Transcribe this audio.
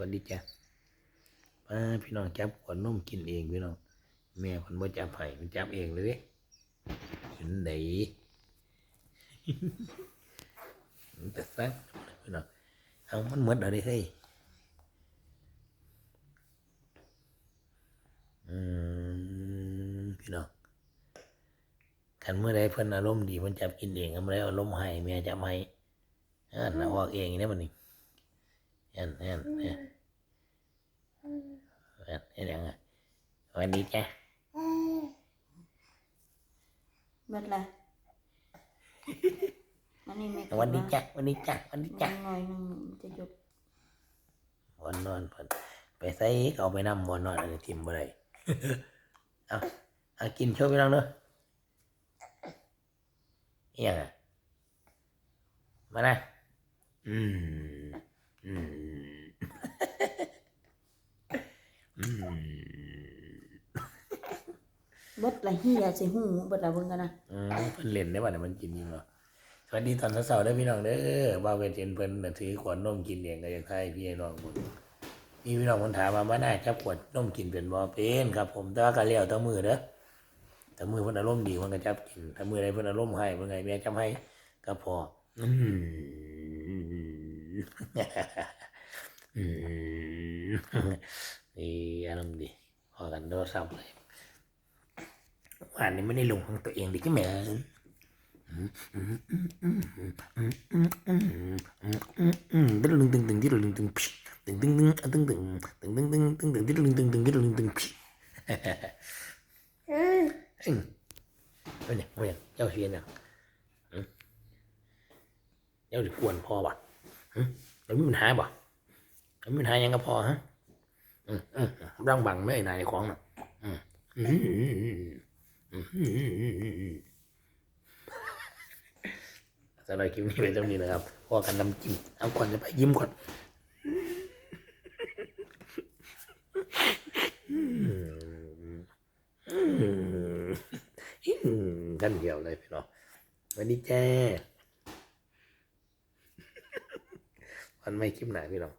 วัสดีจ้ะมาพี่น้องจับขวดนมกินเองพี่น้องแม่คนบ่จับให้มันจับเองเลยเด้เห็นไหนมันจะซักพี่น้องเอามันหมดเอาได้เฮ้พี่น้องคันเมื่อใดเพิ่อนอารมณ์ดีเพิ่นจับกินเองเมื่อใดอารมณ์ให้แม่จับให้อันเออกเองนี่มันนี่ อันอันอันอันอันยังไงวันนี้จ้ะเบิดละมันนี่แม่วันนี้จ้ะวันนี้จ้ะวันนี้จ้ะหน่อยหนึงจะหยุดวันนอนเพิ่นไปใส่เอาไปนำวันนอนอันนี้ทิมบ่ได้เอาเอากินโชว์พี่น้องเด้อเอียงอะมานะอืมอืม อืม เบิดละเฮียใส่หูเบิดละเบิ่งกันนะอืมเพิ่นเล่นได้บ่เนี่ยมันกินยู่เนาะสวัสดีตอนเช้าๆเด้อพี่น้องเด้อบ่าวเวทเห็นเพิ่นน่ะถือขวดนมกินเองก็อยากให้พี่น้องเบิ่งมีพี่น้องคนถามมาบ่ได้จับขวดนมกินเป็นบ่เป็นครับ ผมแต่ว่าก็แล้วแต่มือเด้อแต่มือเพิ่นอารมณ์ดีเพิ่นก็จับกินถ้ามือใดเพิ่นอารมณ์ให้เพิ่นไงแม่จับให้ก็พออืมอืม นี่อารมณ์ดีพอกันโดนซ้ำเลยวันนี้ไม่ได้ลงของตัวเองดิก็แม่ตึ้งตึ้งตึ้งตึ้งที่ตึ้งตึ้งตึ้งตึ้งตึ้งตึ้งตึ้งตึ้งตึ้งตึ้งตึ้งตึ้งที่ตึ้งตึ้งตึ้งที่ตึ้งตึ้งอืมเฮ้ยเฮ้ยเจ้าเชียนเนี่ยเจ้าจะควรพอป่ะแล้วมีปัญหาป่ะแล้วมีปัญหายังก็พอฮะ ร่างบังไม่นายของน่ะสำหรับคลิปนี้เป็นเท่านี้นะครับพอกันน้ำจิ้มเอาก่อนจะไปยิ้มก่อนกันเดียวเลยพี่น้องวันนี้แจ้วันไม่คลิปไหนพี่น้อง